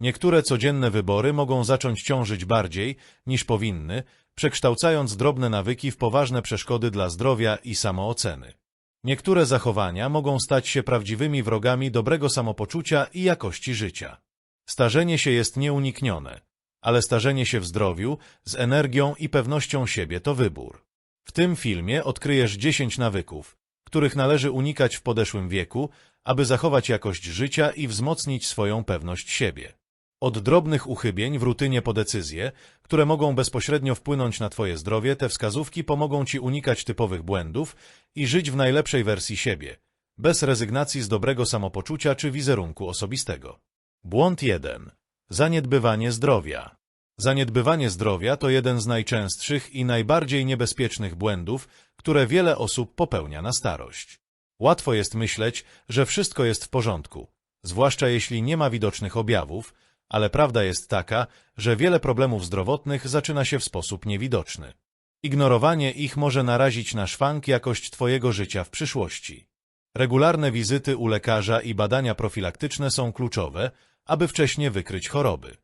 Niektóre codzienne wybory mogą zacząć ciążyć bardziej niż powinny, przekształcając drobne nawyki w poważne przeszkody dla zdrowia i samooceny. Niektóre zachowania mogą stać się prawdziwymi wrogami dobrego samopoczucia i jakości życia. Starzenie się jest nieuniknione, ale starzenie się w zdrowiu, z energią i pewnością siebie to wybór. W tym filmie odkryjesz 10 nawyków, których należy unikać w podeszłym wieku, aby zachować jakość życia i wzmocnić swoją pewność siebie. Od drobnych uchybień w rutynie po decyzje, które mogą bezpośrednio wpłynąć na Twoje zdrowie, te wskazówki pomogą Ci unikać typowych błędów i żyć w najlepszej wersji siebie, bez rezygnacji z dobrego samopoczucia czy wizerunku osobistego. Błąd 1. Zaniedbywanie zdrowia. Zaniedbywanie zdrowia to jeden z najczęstszych i najbardziej niebezpiecznych błędów, które wiele osób popełnia na starość. Łatwo jest myśleć, że wszystko jest w porządku, zwłaszcza jeśli nie ma widocznych objawów, ale prawda jest taka, że wiele problemów zdrowotnych zaczyna się w sposób niewidoczny. Ignorowanie ich może narazić na szwank jakość Twojego życia w przyszłości. Regularne wizyty u lekarza i badania profilaktyczne są kluczowe, aby wcześnie wykryć choroby.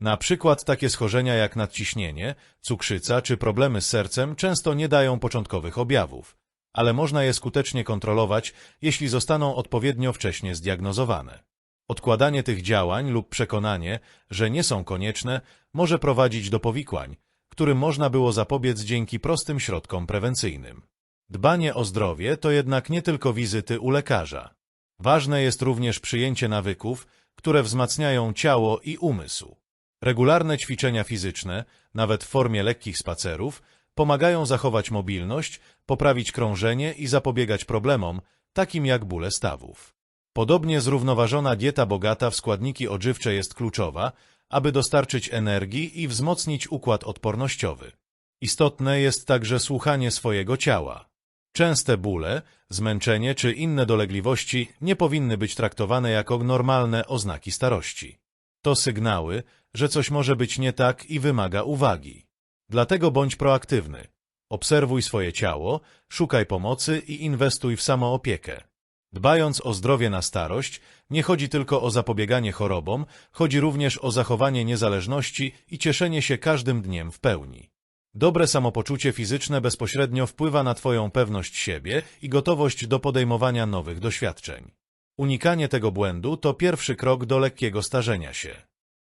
Na przykład takie schorzenia jak nadciśnienie, cukrzyca czy problemy z sercem często nie dają początkowych objawów, ale można je skutecznie kontrolować, jeśli zostaną odpowiednio wcześnie zdiagnozowane. Odkładanie tych działań lub przekonanie, że nie są konieczne, może prowadzić do powikłań, którym można było zapobiec dzięki prostym środkom prewencyjnym. Dbanie o zdrowie to jednak nie tylko wizyty u lekarza. Ważne jest również przyjęcie nawyków, które wzmacniają ciało i umysł. Regularne ćwiczenia fizyczne, nawet w formie lekkich spacerów, pomagają zachować mobilność, poprawić krążenie i zapobiegać problemom, takim jak bóle stawów. Podobnie zrównoważona dieta bogata w składniki odżywcze jest kluczowa, aby dostarczyć energii i wzmocnić układ odpornościowy. Istotne jest także słuchanie swojego ciała. Częste bóle, zmęczenie czy inne dolegliwości nie powinny być traktowane jako normalne oznaki starości. To sygnały, że coś może być nie tak i wymaga uwagi. Dlatego bądź proaktywny. Obserwuj swoje ciało, szukaj pomocy i inwestuj w samoopiekę. Dbając o zdrowie na starość, nie chodzi tylko o zapobieganie chorobom, chodzi również o zachowanie niezależności i cieszenie się każdym dniem w pełni. Dobre samopoczucie fizyczne bezpośrednio wpływa na Twoją pewność siebie i gotowość do podejmowania nowych doświadczeń. Unikanie tego błędu to pierwszy krok do lekkiego starzenia się.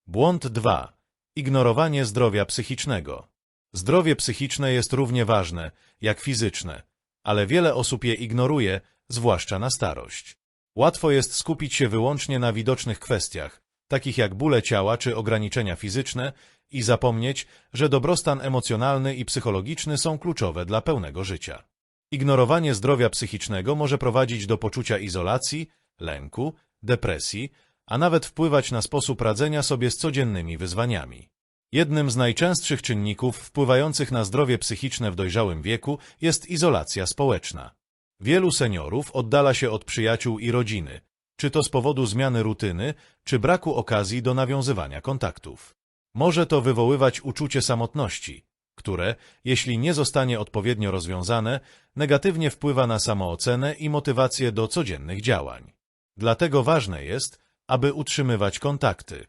Błąd 2. Ignorowanie zdrowia psychicznego. Zdrowie psychiczne jest równie ważne jak fizyczne, ale wiele osób je ignoruje, zwłaszcza na starość. Łatwo jest skupić się wyłącznie na widocznych kwestiach, takich jak bóle ciała czy ograniczenia fizyczne, i zapomnieć, że dobrostan emocjonalny i psychologiczny są kluczowe dla pełnego życia. Ignorowanie zdrowia psychicznego może prowadzić do poczucia izolacji, lęku, depresji, a nawet wpływać na sposób radzenia sobie z codziennymi wyzwaniami. Jednym z najczęstszych czynników wpływających na zdrowie psychiczne w dojrzałym wieku jest izolacja społeczna. Wielu seniorów oddala się od przyjaciół i rodziny, czy to z powodu zmiany rutyny, czy braku okazji do nawiązywania kontaktów. Może to wywoływać uczucie samotności, które, jeśli nie zostanie odpowiednio rozwiązane, negatywnie wpływa na samoocenę i motywację do codziennych działań. Dlatego ważne jest, aby utrzymywać kontakty.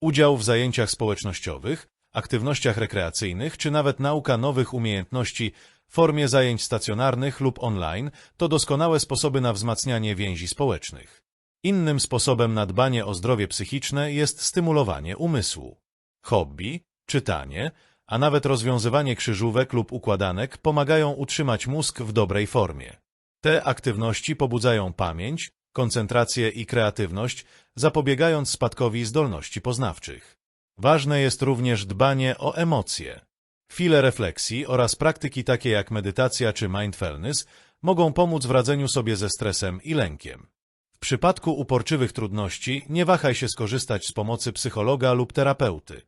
Udział w zajęciach społecznościowych, aktywnościach rekreacyjnych czy nawet nauka nowych umiejętności formie zajęć stacjonarnych lub online to doskonałe sposoby na wzmacnianie więzi społecznych. Innym sposobem na dbanie o zdrowie psychiczne jest stymulowanie umysłu. Hobby, czytanie, a nawet rozwiązywanie krzyżówek lub układanek pomagają utrzymać mózg w dobrej formie. Te aktywności pobudzają pamięć, koncentrację i kreatywność, zapobiegając spadkowi zdolności poznawczych. Ważne jest również dbanie o emocje. Chwile refleksji oraz praktyki takie jak medytacja czy mindfulness mogą pomóc w radzeniu sobie ze stresem i lękiem. W przypadku uporczywych trudności nie wahaj się skorzystać z pomocy psychologa lub terapeuty.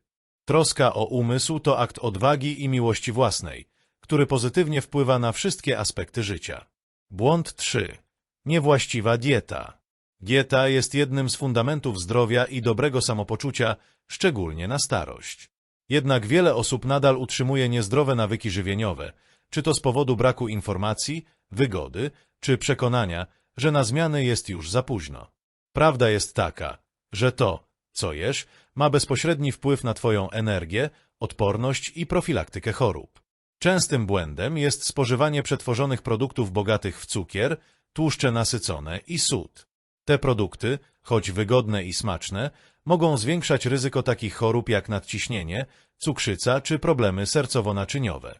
Troska o umysł to akt odwagi i miłości własnej, który pozytywnie wpływa na wszystkie aspekty życia. Błąd 3. Niewłaściwa dieta. Dieta jest jednym z fundamentów zdrowia i dobrego samopoczucia, szczególnie na starość. Jednak wiele osób nadal utrzymuje niezdrowe nawyki żywieniowe, czy to z powodu braku informacji, wygody, czy przekonania, że na zmiany jest już za późno. Prawda jest taka, że to, Co jesz, ma bezpośredni wpływ na Twoją energię, odporność i profilaktykę chorób. Częstym błędem jest spożywanie przetworzonych produktów bogatych w cukier, tłuszcze nasycone i sód. Te produkty, choć wygodne i smaczne, mogą zwiększać ryzyko takich chorób jak nadciśnienie, cukrzyca czy problemy sercowo-naczyniowe.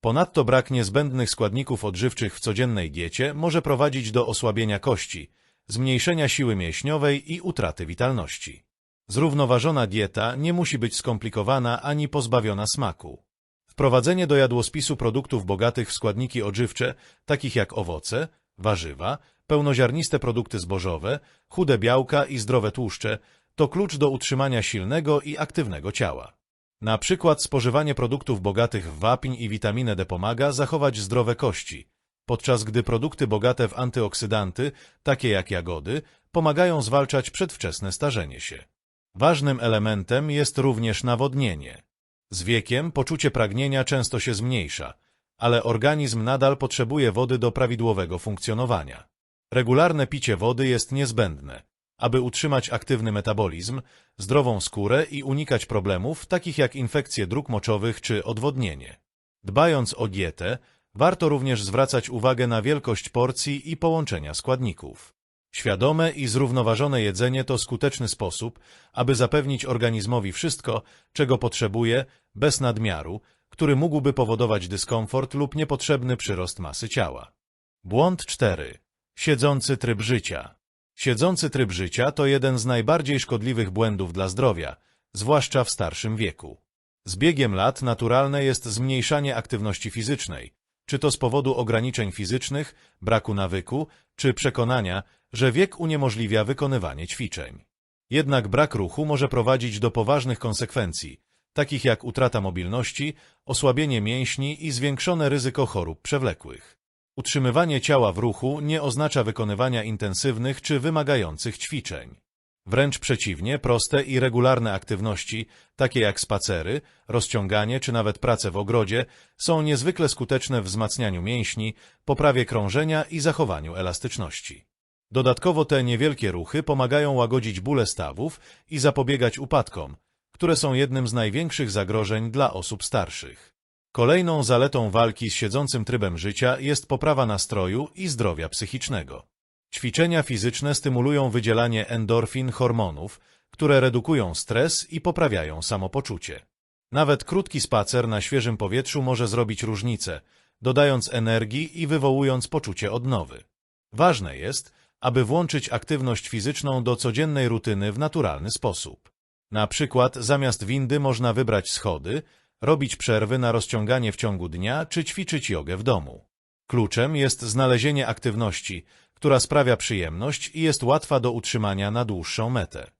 Ponadto brak niezbędnych składników odżywczych w codziennej diecie może prowadzić do osłabienia kości, zmniejszenia siły mięśniowej i utraty witalności. Zrównoważona dieta nie musi być skomplikowana ani pozbawiona smaku. Wprowadzenie do jadłospisu produktów bogatych w składniki odżywcze, takich jak owoce, warzywa, pełnoziarniste produkty zbożowe, chude białka i zdrowe tłuszcze, to klucz do utrzymania silnego i aktywnego ciała. Na przykład spożywanie produktów bogatych w wapń i witaminę D pomaga zachować zdrowe kości, podczas gdy produkty bogate w antyoksydanty, takie jak jagody, pomagają zwalczać przedwczesne starzenie się. Ważnym elementem jest również nawodnienie. Z wiekiem poczucie pragnienia często się zmniejsza, ale organizm nadal potrzebuje wody do prawidłowego funkcjonowania. Regularne picie wody jest niezbędne, aby utrzymać aktywny metabolizm, zdrową skórę i unikać problemów takich jak infekcje dróg moczowych czy odwodnienie. Dbając o dietę, warto również zwracać uwagę na wielkość porcji i połączenia składników. Świadome i zrównoważone jedzenie to skuteczny sposób, aby zapewnić organizmowi wszystko, czego potrzebuje, bez nadmiaru, który mógłby powodować dyskomfort lub niepotrzebny przyrost masy ciała. Błąd 4. Siedzący tryb życia. Siedzący tryb życia to jeden z najbardziej szkodliwych błędów dla zdrowia, zwłaszcza w starszym wieku. Z biegiem lat naturalne jest zmniejszanie aktywności fizycznej, czy to z powodu ograniczeń fizycznych, braku nawyku, czy przekonania, że wiek uniemożliwia wykonywanie ćwiczeń. Jednak brak ruchu może prowadzić do poważnych konsekwencji, takich jak utrata mobilności, osłabienie mięśni i zwiększone ryzyko chorób przewlekłych. Utrzymywanie ciała w ruchu nie oznacza wykonywania intensywnych czy wymagających ćwiczeń. Wręcz przeciwnie, proste i regularne aktywności, takie jak spacery, rozciąganie czy nawet prace w ogrodzie, są niezwykle skuteczne w wzmacnianiu mięśni, poprawie krążenia i zachowaniu elastyczności. Dodatkowo te niewielkie ruchy pomagają łagodzić bóle stawów i zapobiegać upadkom, które są jednym z największych zagrożeń dla osób starszych. Kolejną zaletą walki z siedzącym trybem życia jest poprawa nastroju i zdrowia psychicznego. Ćwiczenia fizyczne stymulują wydzielanie endorfin hormonów, które redukują stres i poprawiają samopoczucie. Nawet krótki spacer na świeżym powietrzu może zrobić różnicę, dodając energii i wywołując poczucie odnowy. Ważne jest, aby włączyć aktywność fizyczną do codziennej rutyny w naturalny sposób. Na przykład zamiast windy można wybrać schody, robić przerwy na rozciąganie w ciągu dnia czy ćwiczyć jogę w domu. Kluczem jest znalezienie aktywności, która sprawia przyjemność i jest łatwa do utrzymania na dłuższą metę.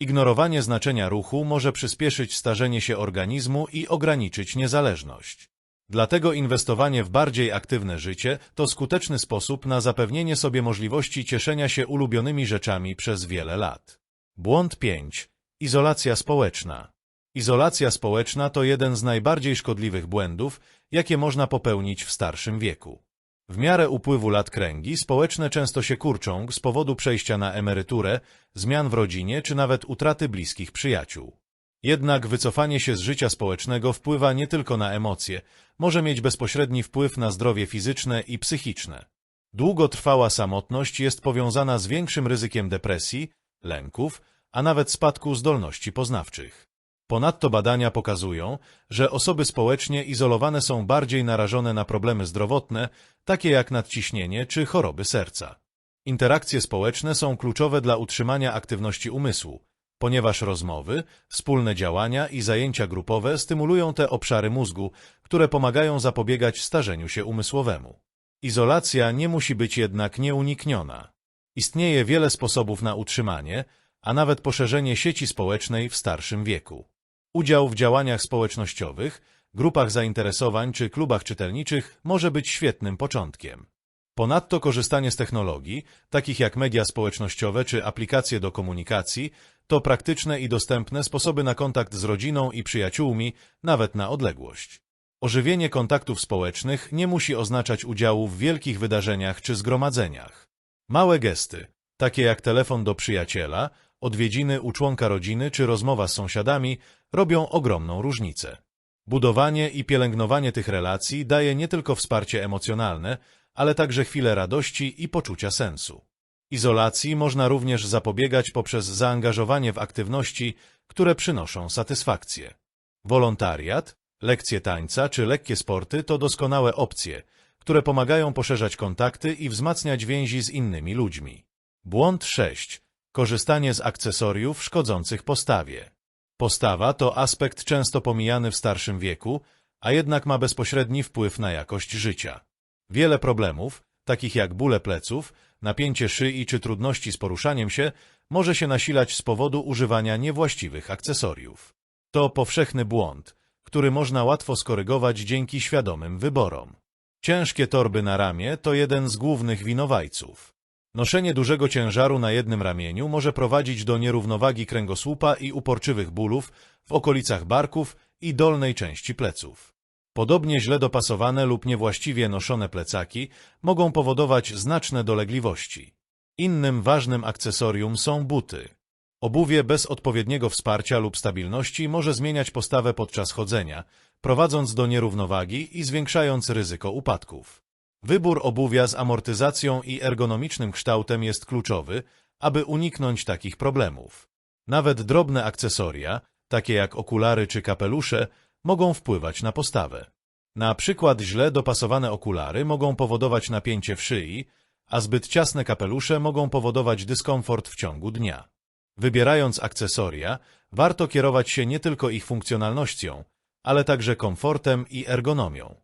Ignorowanie znaczenia ruchu może przyspieszyć starzenie się organizmu i ograniczyć niezależność. Dlatego inwestowanie w bardziej aktywne życie to skuteczny sposób na zapewnienie sobie możliwości cieszenia się ulubionymi rzeczami przez wiele lat. Błąd 5. Izolacja społeczna. Izolacja społeczna to jeden z najbardziej szkodliwych błędów, jakie można popełnić w starszym wieku. W miarę upływu lat kręgi społeczne często się kurczą z powodu przejścia na emeryturę, zmian w rodzinie czy nawet utraty bliskich przyjaciół. Jednak wycofanie się z życia społecznego wpływa nie tylko na emocje, może mieć bezpośredni wpływ na zdrowie fizyczne i psychiczne. Długotrwała samotność jest powiązana z większym ryzykiem depresji, lęków, a nawet spadku zdolności poznawczych. Ponadto badania pokazują, że osoby społecznie izolowane są bardziej narażone na problemy zdrowotne, takie jak nadciśnienie czy choroby serca. Interakcje społeczne są kluczowe dla utrzymania aktywności umysłu, ponieważ rozmowy, wspólne działania i zajęcia grupowe stymulują te obszary mózgu, które pomagają zapobiegać starzeniu się umysłowemu. Izolacja nie musi być jednak nieunikniona. Istnieje wiele sposobów na utrzymanie, a nawet poszerzenie sieci społecznej w starszym wieku. Udział w działaniach społecznościowych, grupach zainteresowań czy klubach czytelniczych może być świetnym początkiem. Ponadto korzystanie z technologii, takich jak media społecznościowe czy aplikacje do komunikacji, to praktyczne i dostępne sposoby na kontakt z rodziną i przyjaciółmi, nawet na odległość. Ożywienie kontaktów społecznych nie musi oznaczać udziału w wielkich wydarzeniach czy zgromadzeniach. Małe gesty, takie jak telefon do przyjaciela, odwiedziny u członka rodziny czy rozmowa z sąsiadami robią ogromną różnicę. Budowanie i pielęgnowanie tych relacji daje nie tylko wsparcie emocjonalne, ale także chwilę radości i poczucia sensu. Izolacji można również zapobiegać poprzez zaangażowanie w aktywności, które przynoszą satysfakcję. Wolontariat, lekcje tańca czy lekkie sporty to doskonałe opcje, które pomagają poszerzać kontakty i wzmacniać więzi z innymi ludźmi. Błąd 6. Korzystanie z akcesoriów szkodzących postawie. Postawa to aspekt często pomijany w starszym wieku, a jednak ma bezpośredni wpływ na jakość życia. Wiele problemów, takich jak bóle pleców, napięcie szyi czy trudności z poruszaniem się, może się nasilać z powodu używania niewłaściwych akcesoriów. To powszechny błąd, który można łatwo skorygować dzięki świadomym wyborom. Ciężkie torby na ramię to jeden z głównych winowajców. Noszenie dużego ciężaru na jednym ramieniu może prowadzić do nierównowagi kręgosłupa i uporczywych bólów w okolicach barków i dolnej części pleców. Podobnie źle dopasowane lub niewłaściwie noszone plecaki mogą powodować znaczne dolegliwości. Innym ważnym akcesorium są buty. Obuwie bez odpowiedniego wsparcia lub stabilności może zmieniać postawę podczas chodzenia, prowadząc do nierównowagi i zwiększając ryzyko upadków. Wybór obuwia z amortyzacją i ergonomicznym kształtem jest kluczowy, aby uniknąć takich problemów. Nawet drobne akcesoria, takie jak okulary czy kapelusze, mogą wpływać na postawę. Na przykład źle dopasowane okulary mogą powodować napięcie w szyi, a zbyt ciasne kapelusze mogą powodować dyskomfort w ciągu dnia. Wybierając akcesoria, warto kierować się nie tylko ich funkcjonalnością, ale także komfortem i ergonomią.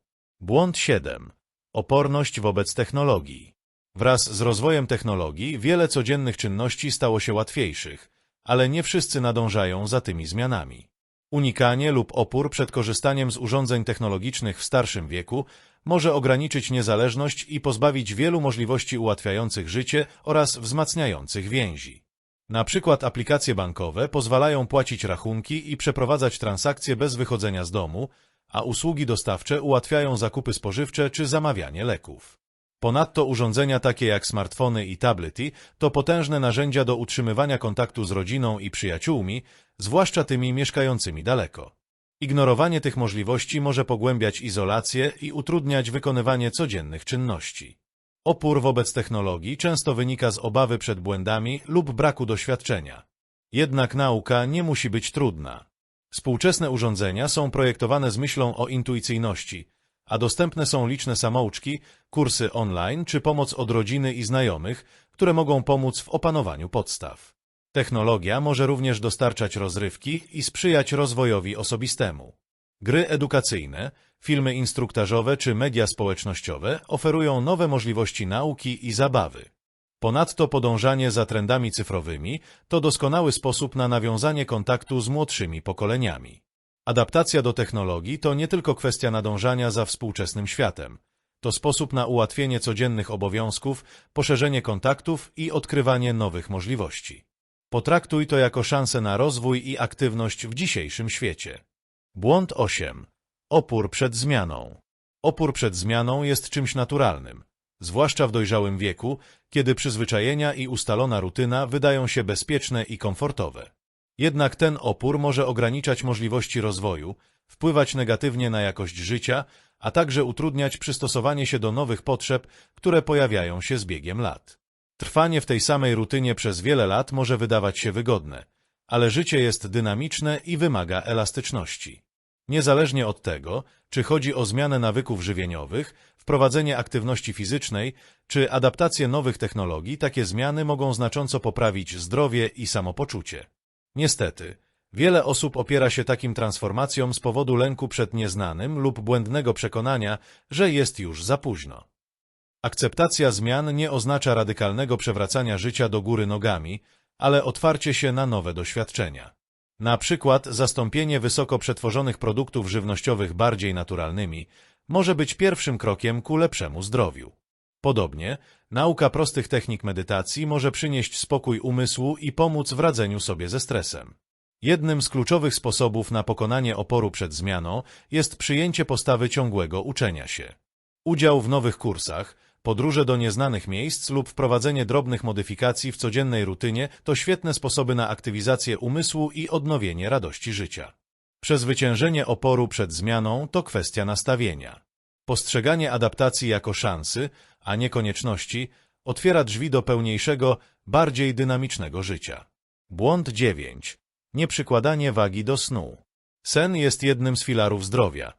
Błąd 7. Oporność wobec technologii. Wraz z rozwojem technologii wiele codziennych czynności stało się łatwiejszych, ale nie wszyscy nadążają za tymi zmianami. Unikanie lub opór przed korzystaniem z urządzeń technologicznych w starszym wieku może ograniczyć niezależność i pozbawić wielu możliwości ułatwiających życie oraz wzmacniających więzi. Na przykład aplikacje bankowe pozwalają płacić rachunki i przeprowadzać transakcje bez wychodzenia z domu, a usługi dostawcze ułatwiają zakupy spożywcze czy zamawianie leków. Ponadto urządzenia takie jak smartfony i tablety to potężne narzędzia do utrzymywania kontaktu z rodziną i przyjaciółmi, zwłaszcza tymi mieszkającymi daleko. Ignorowanie tych możliwości może pogłębiać izolację i utrudniać wykonywanie codziennych czynności. Opór wobec technologii często wynika z obawy przed błędami lub braku doświadczenia. Jednak nauka nie musi być trudna. Współczesne urządzenia są projektowane z myślą o intuicyjności, a dostępne są liczne samouczki, kursy online czy pomoc od rodziny i znajomych, które mogą pomóc w opanowaniu podstaw. Technologia może również dostarczać rozrywki i sprzyjać rozwojowi osobistemu. Gry edukacyjne, filmy instruktażowe czy media społecznościowe oferują nowe możliwości nauki i zabawy. Ponadto podążanie za trendami cyfrowymi to doskonały sposób na nawiązanie kontaktu z młodszymi pokoleniami. Adaptacja do technologii to nie tylko kwestia nadążania za współczesnym światem. To sposób na ułatwienie codziennych obowiązków, poszerzenie kontaktów i odkrywanie nowych możliwości. Potraktuj to jako szansę na rozwój i aktywność w dzisiejszym świecie. Błąd 8. Opór przed zmianą. Opór przed zmianą jest czymś naturalnym, zwłaszcza w dojrzałym wieku, kiedy przyzwyczajenia i ustalona rutyna wydają się bezpieczne i komfortowe. Jednak ten opór może ograniczać możliwości rozwoju, wpływać negatywnie na jakość życia, a także utrudniać przystosowanie się do nowych potrzeb, które pojawiają się z biegiem lat. Trwanie w tej samej rutynie przez wiele lat może wydawać się wygodne, ale życie jest dynamiczne i wymaga elastyczności. Niezależnie od tego, czy chodzi o zmianę nawyków żywieniowych, wprowadzenie aktywności fizycznej czy adaptację nowych technologii, takie zmiany mogą znacząco poprawić zdrowie i samopoczucie. Niestety, wiele osób opiera się takim transformacjom z powodu lęku przed nieznanym lub błędnego przekonania, że jest już za późno. Akceptacja zmian nie oznacza radykalnego przewracania życia do góry nogami, ale otwarcie się na nowe doświadczenia. Na przykład zastąpienie wysoko przetworzonych produktów żywnościowych bardziej naturalnymi może być pierwszym krokiem ku lepszemu zdrowiu. Podobnie, nauka prostych technik medytacji może przynieść spokój umysłu i pomóc w radzeniu sobie ze stresem. Jednym z kluczowych sposobów na pokonanie oporu przed zmianą jest przyjęcie postawy ciągłego uczenia się. Udział w nowych kursach, Podróże do nieznanych miejsc lub wprowadzenie drobnych modyfikacji w codziennej rutynie to świetne sposoby na aktywizację umysłu i odnowienie radości życia. Przezwyciężenie oporu przed zmianą to kwestia nastawienia. Postrzeganie adaptacji jako szansy, a nie konieczności, otwiera drzwi do pełniejszego, bardziej dynamicznego życia. Błąd 9. Nieprzykładanie wagi do snu. Sen jest jednym z filarów zdrowia,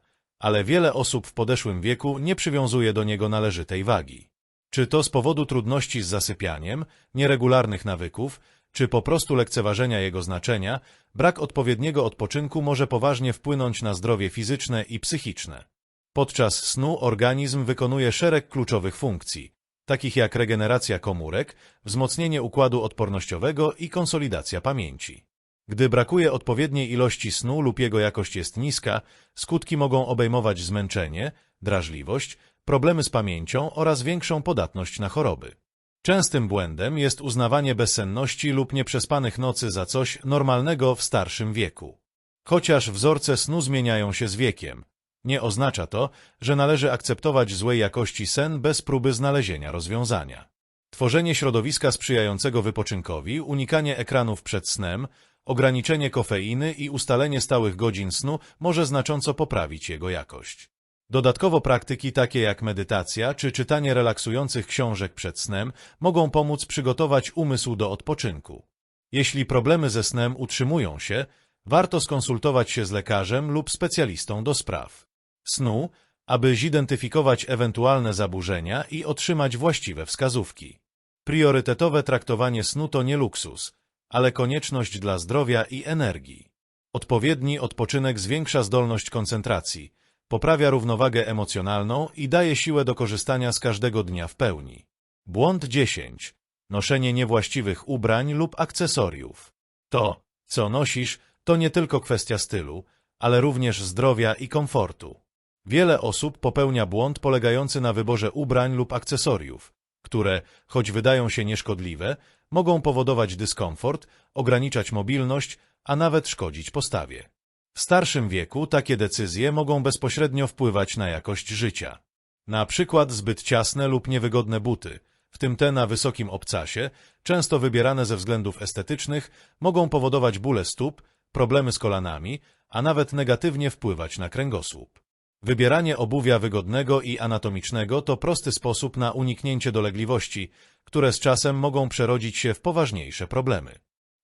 ale wiele osób w podeszłym wieku nie przywiązuje do niego należytej wagi. Czy to z powodu trudności z zasypianiem, nieregularnych nawyków, czy po prostu lekceważenia jego znaczenia, brak odpowiedniego odpoczynku może poważnie wpłynąć na zdrowie fizyczne i psychiczne. Podczas snu organizm wykonuje szereg kluczowych funkcji, takich jak regeneracja komórek, wzmocnienie układu odpornościowego i konsolidacja pamięci. Gdy brakuje odpowiedniej ilości snu lub jego jakość jest niska, skutki mogą obejmować zmęczenie, drażliwość, problemy z pamięcią oraz większą podatność na choroby. Częstym błędem jest uznawanie bezsenności lub nieprzespanych nocy za coś normalnego w starszym wieku. Chociaż wzorce snu zmieniają się z wiekiem, nie oznacza to, że należy akceptować złej jakości sen bez próby znalezienia rozwiązania. Tworzenie środowiska sprzyjającego wypoczynkowi, unikanie ekranów przed snem, ograniczenie kofeiny i ustalenie stałych godzin snu może znacząco poprawić jego jakość. Dodatkowo praktyki takie jak medytacja czy czytanie relaksujących książek przed snem mogą pomóc przygotować umysł do odpoczynku. Jeśli problemy ze snem utrzymują się, warto skonsultować się z lekarzem lub specjalistą do spraw snu, aby zidentyfikować ewentualne zaburzenia i otrzymać właściwe wskazówki. Priorytetowe traktowanie snu to nie luksus, ale konieczność dla zdrowia i energii. Odpowiedni odpoczynek zwiększa zdolność koncentracji, poprawia równowagę emocjonalną i daje siłę do korzystania z każdego dnia w pełni. Błąd 10. Noszenie niewłaściwych ubrań lub akcesoriów. To, co nosisz, to nie tylko kwestia stylu, ale również zdrowia i komfortu. Wiele osób popełnia błąd polegający na wyborze ubrań lub akcesoriów, które, choć wydają się nieszkodliwe, mogą powodować dyskomfort, ograniczać mobilność, a nawet szkodzić postawie. W starszym wieku takie decyzje mogą bezpośrednio wpływać na jakość życia. Na przykład zbyt ciasne lub niewygodne buty, w tym te na wysokim obcasie, często wybierane ze względów estetycznych, mogą powodować bóle stóp, problemy z kolanami, a nawet negatywnie wpływać na kręgosłup. Wybieranie obuwia wygodnego i anatomicznego to prosty sposób na uniknięcie dolegliwości, które z czasem mogą przerodzić się w poważniejsze problemy.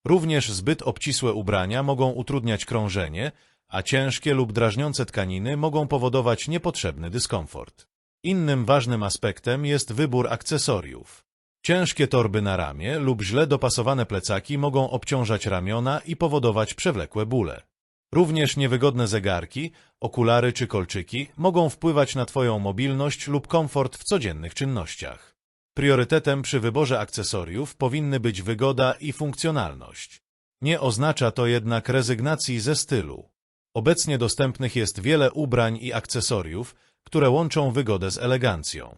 Również zbyt obcisłe ubrania mogą utrudniać krążenie, a ciężkie lub drażniące tkaniny mogą powodować niepotrzebny dyskomfort. Innym ważnym aspektem jest wybór akcesoriów. Ciężkie torby na ramię lub źle dopasowane plecaki mogą obciążać ramiona i powodować przewlekłe bóle. Również niewygodne zegarki, okulary czy kolczyki mogą wpływać na Twoją mobilność lub komfort w codziennych czynnościach. Priorytetem przy wyborze akcesoriów powinny być wygoda i funkcjonalność. Nie oznacza to jednak rezygnacji ze stylu. Obecnie dostępnych jest wiele ubrań i akcesoriów, które łączą wygodę z elegancją.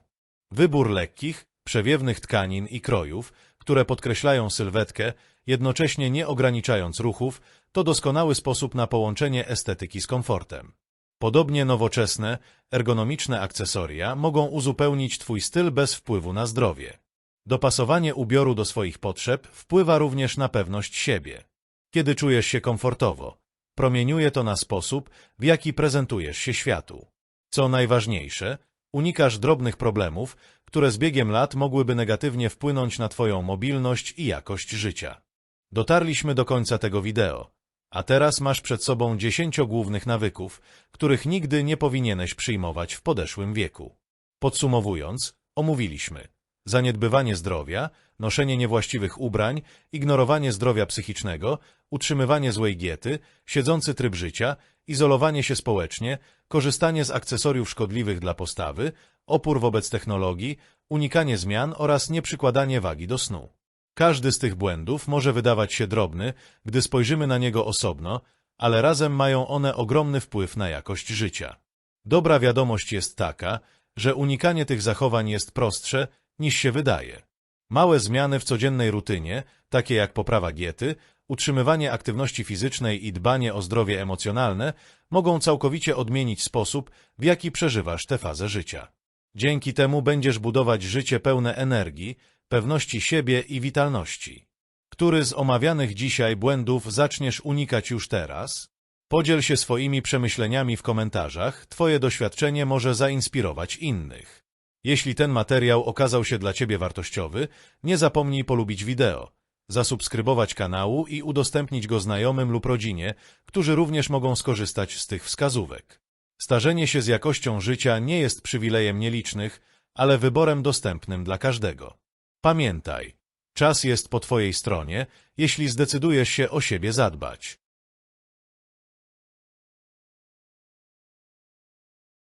Wybór lekkich, przewiewnych tkanin i krojów, które podkreślają sylwetkę, jednocześnie nie ograniczając ruchów, to doskonały sposób na połączenie estetyki z komfortem. Podobnie nowoczesne, ergonomiczne akcesoria mogą uzupełnić Twój styl bez wpływu na zdrowie. Dopasowanie ubioru do swoich potrzeb wpływa również na pewność siebie. Kiedy czujesz się komfortowo, promieniuje to na sposób, w jaki prezentujesz się światu. Co najważniejsze, unikasz drobnych problemów, które z biegiem lat mogłyby negatywnie wpłynąć na Twoją mobilność i jakość życia. Dotarliśmy do końca tego wideo. A teraz masz przed sobą dziesięcio głównych nawyków, których nigdy nie powinieneś przyjmować w podeszłym wieku. Podsumowując, omówiliśmy zaniedbywanie zdrowia, noszenie niewłaściwych ubrań, ignorowanie zdrowia psychicznego, utrzymywanie złej diety, siedzący tryb życia, izolowanie się społecznie, korzystanie z akcesoriów szkodliwych dla postawy, opór wobec technologii, unikanie zmian oraz nieprzykładanie wagi do snu. Każdy z tych błędów może wydawać się drobny, gdy spojrzymy na niego osobno, ale razem mają one ogromny wpływ na jakość życia. Dobra wiadomość jest taka, że unikanie tych zachowań jest prostsze, niż się wydaje. Małe zmiany w codziennej rutynie, takie jak poprawa diety, utrzymywanie aktywności fizycznej i dbanie o zdrowie emocjonalne, mogą całkowicie odmienić sposób, w jaki przeżywasz tę fazę życia. Dzięki temu będziesz budować życie pełne energii, pewności siebie i witalności. Który z omawianych dzisiaj błędów zaczniesz unikać już teraz? Podziel się swoimi przemyśleniami w komentarzach, Twoje doświadczenie może zainspirować innych. Jeśli ten materiał okazał się dla Ciebie wartościowy, nie zapomnij polubić wideo, zasubskrybować kanału i udostępnić go znajomym lub rodzinie, którzy również mogą skorzystać z tych wskazówek. Starzenie się z jakością życia nie jest przywilejem nielicznych, ale wyborem dostępnym dla każdego. Pamiętaj, czas jest po Twojej stronie, jeśli zdecydujesz się o siebie zadbać.